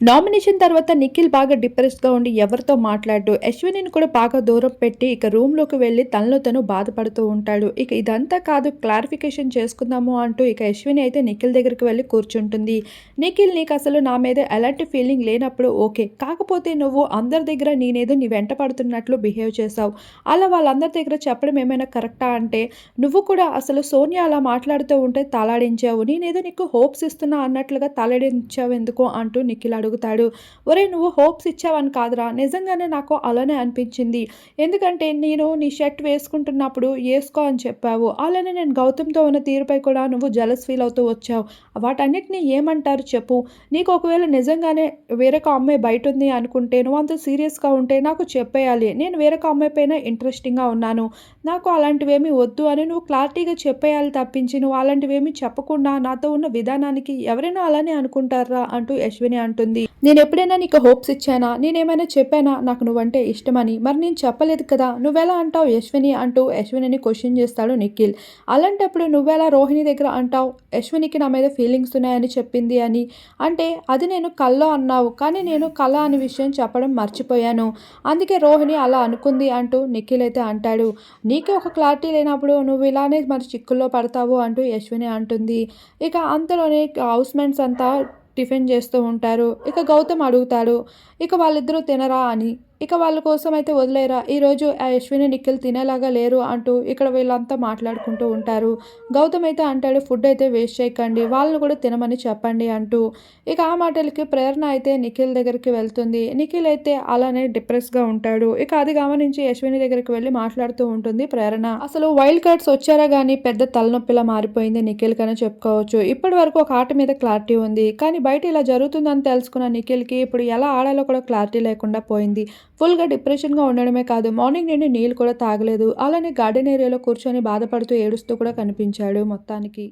Nomination తర్వాత నిఖిల్ బాగా డిప్రెస్డ్గా ఉండి ఎవరితో మాట్లాడు యశ్వినిని కూడా బాగా దూరం పెట్టి ఇక రూమ్లోకి వెళ్ళి తనలో తను బాధపడుతూ ఉంటాడు. ఇక ఇదంతా కాదు క్లారిఫికేషన్ చేసుకుందాము అంటూ ఇక అశ్విని అయితే నిఖిల్ దగ్గరికి వెళ్ళి కూర్చుంటుంది. నిఖిల్ నీకు అసలు నా మీద ఎలాంటి ఫీలింగ్ లేనప్పుడు ఓకే. కాకపోతే నువ్వు అందరి దగ్గర నేనేదో నీ వెంట పడుతున్నట్లు బిహేవ్ చేసావు అలా వాళ్ళందరి దగ్గర చెప్పడం ఏమైనా కరెక్టా అంటే నువ్వు కూడా అసలు సోనియా అలా మాట్లాడుతూ ఉంటే తలాడించావు. నేనేదో నీకు హోప్స్ ఇస్తున్నా అన్నట్లుగా తలాడించావు ఎందుకు అంటూ నిఖిల్ అడుగుతాడు. ఒరే నువ్వు హోప్స్ ఇచ్చావని కాదురా. నిజంగానే నాకు అలానే అనిపించింది. ఎందుకంటే నేను నీ షర్ట్ వేసుకుంటున్నప్పుడు వేసుకో అని చెప్పావు. అలానే నేను గౌతమ్తో ఉన్న తీరుపై కూడా నువ్వు జలస్ ఫీల్ అవుతూ వచ్చావు. వాటన్నిటిని ఏమంటారు చెప్పు. నీకు ఒకవేళ నిజంగానే వేరొక అమ్మాయి బయట ఉంది అనుకుంటే నువ్వు అంత సీరియస్గా ఉంటే నాకు చెప్పేయాలి. నేను వేరొక అమ్మాయి పైన ఇంట్రెస్టింగ్గా ఉన్నాను. నాకు అలాంటివేమీ వద్దు అని నువ్వు క్లారిటీగా చెప్పేయాలి తప్పించి నువ్వు అలాంటివేమీ చెప్పకుండా నాతో ఉన్న విధానానికి ఎవరైనా అలానే అనుకుంటారా అంటూ యశ్విని అంటుంది. నేను ఎప్పుడైనా నీకు హోప్స్ ఇచ్చానా? నేనేమైనా చెప్పానా? నాకు నువ్వంటే ఇష్టమని. మరి నేను చెప్పలేదు కదా? నువ్వెలా అంటావు యశ్విని? అంటూ యశ్వినిని క్వశ్చన్ చేస్తాడు నిఖిల్. అలాంటప్పుడు నువ్వెలా రోహిణి దగ్గర అంటావు? యశ్వినికి నా మీద ఫీలింగ్స్ ఉన్నాయని చెప్పింది అని. అంటే అది నేను కల్లో అన్నావు కానీ నేను కళ అనే విషయం చెప్పడం మర్చిపోయాను. అందుకే రోహిణి అలా అనుకుంది అంటూ నిఖిల్ అయితే అంటాడు. నీకే ఒక క్లారిటీ లేనప్పుడు నువ్వు ఇలానే మరి చిక్కుల్లో పడతావు అంటూ యశ్విని అంటుంది. ఇక అంతలోనే హౌస్ మేట్స్ అంతా టిఫిన్ చేస్తూ ఉంటారు. ఇక గౌతమ్ అడుగుతాడు ఇక వాళ్ళిద్దరూ తినరా అని. ఇక వాళ్ళ కోసం అయితే వదిలేరా? ఈరోజు ఆ అశ్విని నిఖిల్ తినేలాగా లేరు అంటూ ఇక్కడ వీళ్ళంతా మాట్లాడుకుంటూ ఉంటారు. గౌతమ్ అయితే అంటాడు ఫుడ్ అయితే వేస్ట్ చేయకండి వాళ్ళని కూడా తినమని చెప్పండి అంటూ. ఇక ఆ మాటలకి ప్రేరణ అయితే నిఖిల్ దగ్గరికి వెళ్తుంది. నిఖిల్ అయితే అలానే డిప్రెస్గా ఉంటాడు. ఇక అది గమనించి అశ్విని దగ్గరికి వెళ్ళి మాట్లాడుతూ ఉంటుంది ప్రేరణ. అసలు వైల్డ్ కార్డ్స్ వచ్చారా కానీ పెద్ద తలనొప్పిలా మారిపోయింది నిఖిల్ కనే చెప్పుకోవచ్చు. ఇప్పటి వరకు ఒక ఆట మీద క్లారిటీ ఉంది. కానీ బయట ఇలా జరుగుతుందని తెలుసుకున్న నిఖిల్కి ఇప్పుడు ఎలా ఆడాలో కూడా క్లారిటీ లేకుండా పోయింది. ఫుల్గా డిప్రెషన్గా ఉండడమే కాదు మార్నింగ్ నుండి నీళ్ళు కూడా తాగలేదు. అలానే గార్డెన్ ఏరియాలో కూర్చొని బాధపడుతూ ఏడుస్తూ కూడా కనిపించాడు మొత్తానికి.